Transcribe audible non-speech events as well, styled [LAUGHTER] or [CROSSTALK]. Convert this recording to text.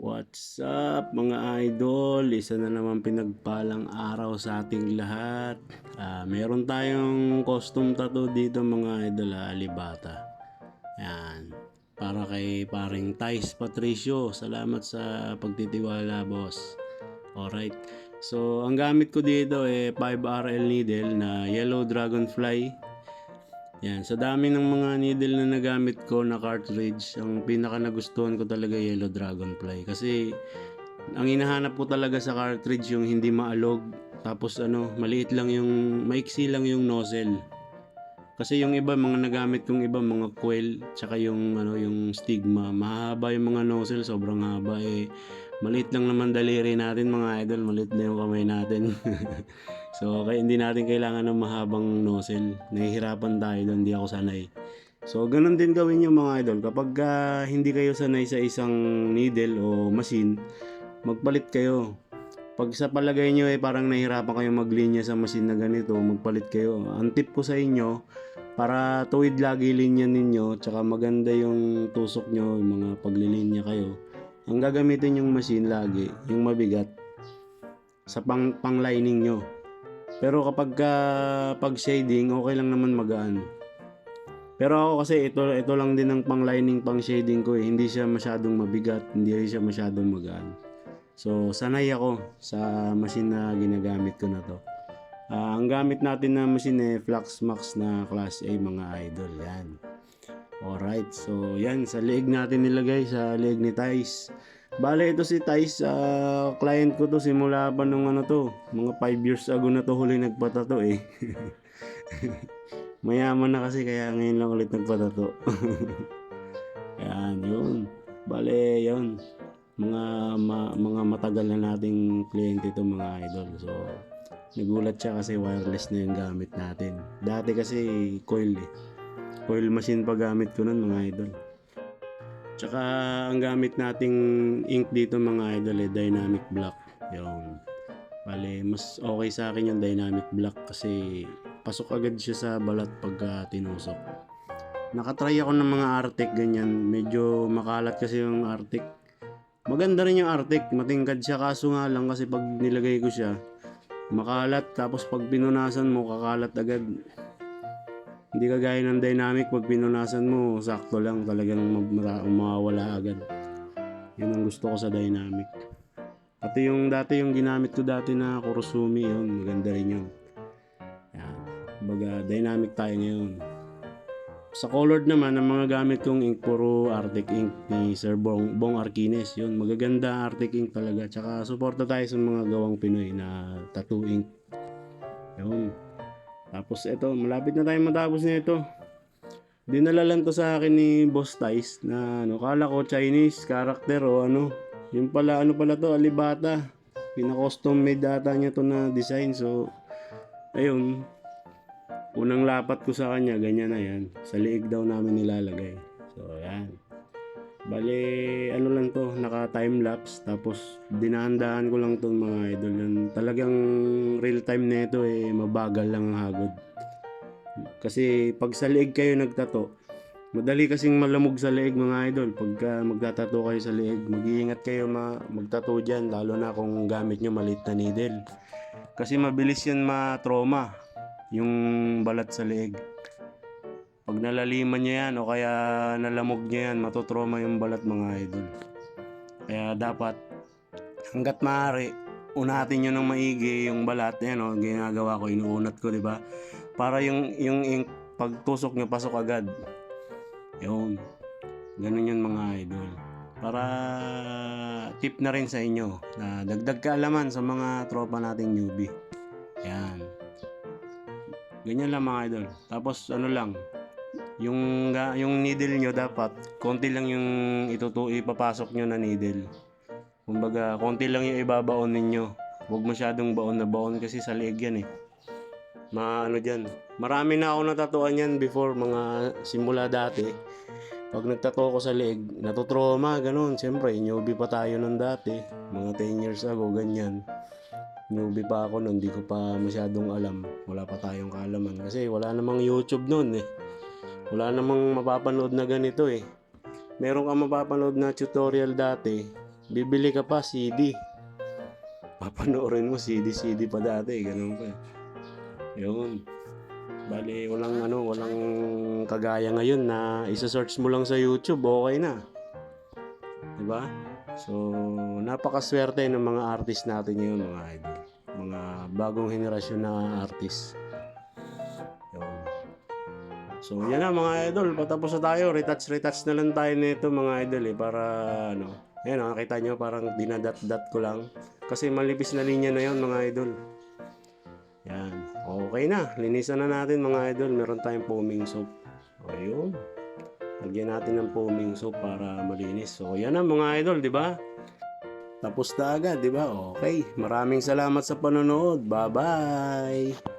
What's up mga idol? Isa na naman pinagpalang araw sa ating lahat. Ah, meron tayong custom tattoo dito mga idol, ah, alibata. Yan. Para kay paring Thais Patricio. Salamat sa pagtitiwala, boss. Alright. So, ang gamit ko dito eh 5RL needle na yellow dragonfly. Yan, sa dami ng mga needle na nagamit ko na cartridge, ang pinaka nagustuhan ko talaga yellow dragonfly kasi ang hinahanap ko talaga sa cartridge yung hindi maalog tapos ano, maliit lang yung maiksi lang yung nozzle. Kasi yung iba mga nagamit kong iba mga coil tsaka yung ano yung stigma, mahaba yung mga nozzle, sobrang haba eh. Maliit lang naman daliri natin mga idol, maliit na yung kamay natin. [LAUGHS] So, kaya hindi natin kailangan ng mahabang nozzle. Nahihirapan tayo doon, hindi ako sanay. So, ganun din gawin yung mga idol. Kapag ah, hindi kayo sanay sa isang needle o machine, magpalit kayo. Pag sa palagay nyo eh parang nahihirapan kayo maglinya sa machine na ganito, magpalit kayo. Ang tip ko sa inyo, para tuwid lagi linya ninyo, tsaka maganda yung tusok nyo, yung mga paglilinya kayo, ang gagamitin yung machine lagi, yung mabigat, sa pang, pang lining nyo. Pero kapag ka, pag shading, okay lang naman magaan. Pero ako kasi ito ito lang din ang pang lining pang shading ko eh. Hindi siya masyadong mabigat, hindi siya masyadong magaan. So sanay ako sa machine na ginagamit ko na to. Ah, ang gamit natin na machine eh Flux Max na class A mga idol yan. Alright, so yan sa leeg natin nilagay sa leeg ni Thais. Bale ito si Thais, ah, client ko to simula pa nung ano to, mga 5 years ago na to huli nagpatato eh. [LAUGHS] Mayaman na kasi kaya ngayon lang ulit nagpatato. [LAUGHS] Yan, yun. Bale, yun. Mga ma- mga matagal na nating kliyente to mga idol. So, nagulat siya kasi wireless na yung gamit natin. Dati kasi coil eh. Coil machine pa gamit ko nun mga idol. Tsaka ang gamit nating ink dito mga idol eh, dynamic black. Yung Bale, mas okay sa akin yung dynamic black kasi pasok agad siya sa balat pagka tinusok. Nakatry ako ng mga Arctic ganyan. Medyo makalat kasi yung Arctic. Maganda rin yung Arctic. Matingkad siya kaso nga lang kasi pag nilagay ko siya, makalat tapos pag pinunasan mo, kakalat agad. Hindi kagaya ng dynamic pag pinunasan mo, sakto lang talagang ma- mawawala agad. Yun ang gusto ko sa dynamic. Pati yung dati yung ginamit ko dati na Kurosumi yun, maganda rin yun. Yan. Kumbaga, dynamic tayo ngayon. Sa colored naman, ang mga gamit kong ink, puro Arctic ink ni Sir Bong, Bong Arquines. Yun, magaganda Arctic ink talaga. Tsaka suporta tayo sa mga gawang Pinoy na tattoo ink. Yun. Tapos ito, malapit na tayo matapos nito. Dinala lang to sa akin ni Boss Tice na ano, kala ko Chinese character o ano. Yung pala, ano pala to, alibata. Pina-custom made data niya to na design. So, ayun. Unang lapat ko sa kanya, ganyan na yan. Sa liig daw namin nilalagay. So, ayan. Bale, ano lang to, naka time lapse. Tapos, dinahandaan ko lang to mga idol. Yan, talagang real time na ito eh, mabagal lang ang hagod. Kasi, pag sa liig kayo nagtato, Madali kasing malamog sa leeg mga idol. Pagka magtatato kayo sa leeg, mag-iingat kayo ma magtato dyan. Lalo na kung gamit nyo malit na needle. Kasi mabilis yan ma-trauma. Yung balat sa leeg. Pag nalaliman nyo yan o kaya nalamog nyo yan, matotrauma yung balat mga idol. Kaya dapat, hanggat maaari, unatin nyo ng maigi yung balat. Yan o, ginagawa ko, inuunat ko, di ba? Para yung, yung ink, pag tusok nyo, pasok agad. Yun. Ganun yun mga idol. Para tip na rin sa inyo na dagdag kaalaman sa mga tropa nating newbie. Yan. Ganyan lang mga idol. Tapos ano lang, yung yung needle nyo dapat konti lang yung itutu ipapasok nyo na needle. Kumbaga, konti lang yung ibabaon ninyo. Huwag masyadong baon na baon kasi sa leeg yan eh. Ma ano dyan. Marami na ako natatuan yan before mga simula dati. Pag nagtato ko sa leeg, natutroma, ganun. Siyempre, newbie pa tayo nun dati. Mga 10 years ago, ganyan. Newbie pa ako nun, di ko pa masyadong alam. Wala pa tayong kaalaman. Kasi wala namang YouTube nun eh. Wala namang mapapanood na ganito eh. Meron kang mapapanood na tutorial dati bibili ka pa CD. Papanoorin mo CD, CD pa dati, ganun pa. eh. Yun. Bali, walang ano, walang kagaya ngayon na isa-search mo lang sa YouTube, okay na. 'Di ba? So, napakaswerte ng mga artist natin ngayon, mga idol. Mga bagong henerasyon na artist. Yun. So, yan na mga idol. Patapos na tayo. Retouch, retouch na lang tayo nito mga idol eh. Para ano. Ayan, nakita nyo parang dinadat-dat ko lang. Kasi malipis na linya na yon mga idol. Yan. Okay na. Linisan na natin mga idol. Meron tayong foaming soap. Ayun. Lagyan natin ng foaming soap para malinis. So, yan na mga idol, di ba? Tapos na agad, di ba? Okay. Maraming salamat sa panonood. Bye-bye!